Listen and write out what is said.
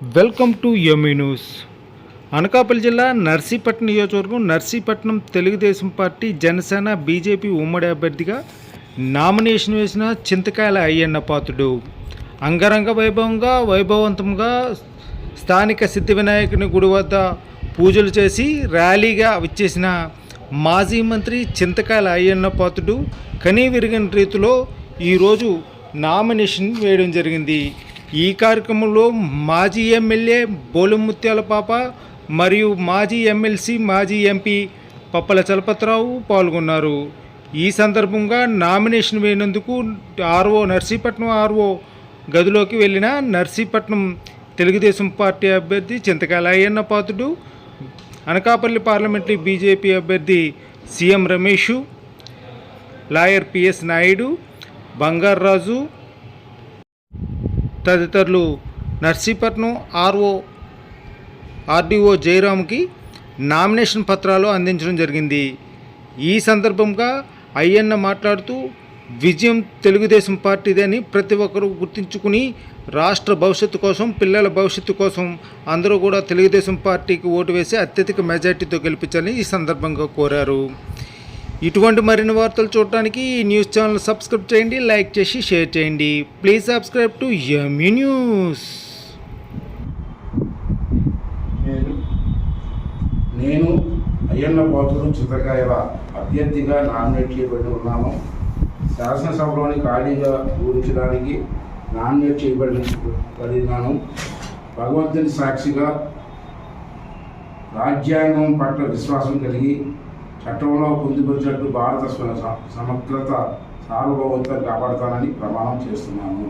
Welcome to yummy news. Anakapalli జిల్లా నర్సీపట్నం నియోజకవర్గం Narsipatnam Telugu Desam party Janasena BJP ఉమ్మడి అభ్యర్థిగా నామినేషన్ వేసిన చింతకాయల అయ్యన్న పాత్రుడు. అంగరంగ వైభవంగా వైభవంతంగా స్థానిక సిద్ధి వినాయకుని గుడి వద్ద పూజలు చేసి ర్యాలీగా విచ్చేసిన మాజీ మంత్రి చింతకాయల అయ్యన్న పాత్రుడు కనీ విరిగిన రీతిలో ఈరోజు నామినేషన్ వేయడం జరిగింది. ఈ కార్యక్రమంలో మాజీ ఎమ్మెల్యే బోలుముత్యాల పాప మరియు మాజీ ఎమ్మెల్సీ మాజీ ఎంపీ పప్పల చలపతిరావు పాల్గొన్నారు. ఈ సందర్భంగా నామినేషన్ వేయనందుకు ఆర్ఓ నర్సీపట్నం ఆర్ఓ గదిలోకి వెళ్ళిన నర్సీపట్నం తెలుగుదేశం పార్టీ అభ్యర్థి చింతకాల అయ్యన్న పాత్రుడు అనకాపల్లి పార్లమెంటరీ బీజేపీ అభ్యర్థి CM Ramesh lawyer PS Naidu Bangaraju తదితరులు నర్సీపట్నం ఆర్ఓ ఆర్డీఓ జయరామ్కి నామినేషన్ పత్రాలు అందించడం జరిగింది. ఈ సందర్భంగా అయ్యన్న మాట్లాడుతూ విజయం తెలుగుదేశం పార్టీదని ప్రతి ఒక్కరూ గుర్తించుకుని రాష్ట్ర భవిష్యత్తు కోసం పిల్లల భవిష్యత్తు కోసం అందరూ కూడా తెలుగుదేశం పార్టీకి ఓటు వేసి అత్యధిక మెజార్టీతో గెలిపించాలని ఈ సందర్భంగా కోరారు. ఇటువంటి మరిన్ని వార్తలు చూడటానికి ఈ న్యూస్ ఛానల్ సబ్స్క్రైబ్ చేయండి లైక్ చేసి షేర్ చేయండి. Please subscribe to ME news. నేను అయ్యన్న పోతులు చిత్రకాయల అభ్యర్థిగా నామినేట్ చేయబడి ఉన్నాను శాసనసభలోని ఖాళీగా ఊరించడానికి నామినేట్ చేయబడి పడినాను భగవంతుని సాక్షిగా రాజ్యాంగం పట్ల విశ్వాసం కలిగి చట్టంలో పొందుపరిచినట్టు భారత సమగ్రత సార్వభౌమత కాపాడతానని ప్రమాణం చేస్తున్నాను.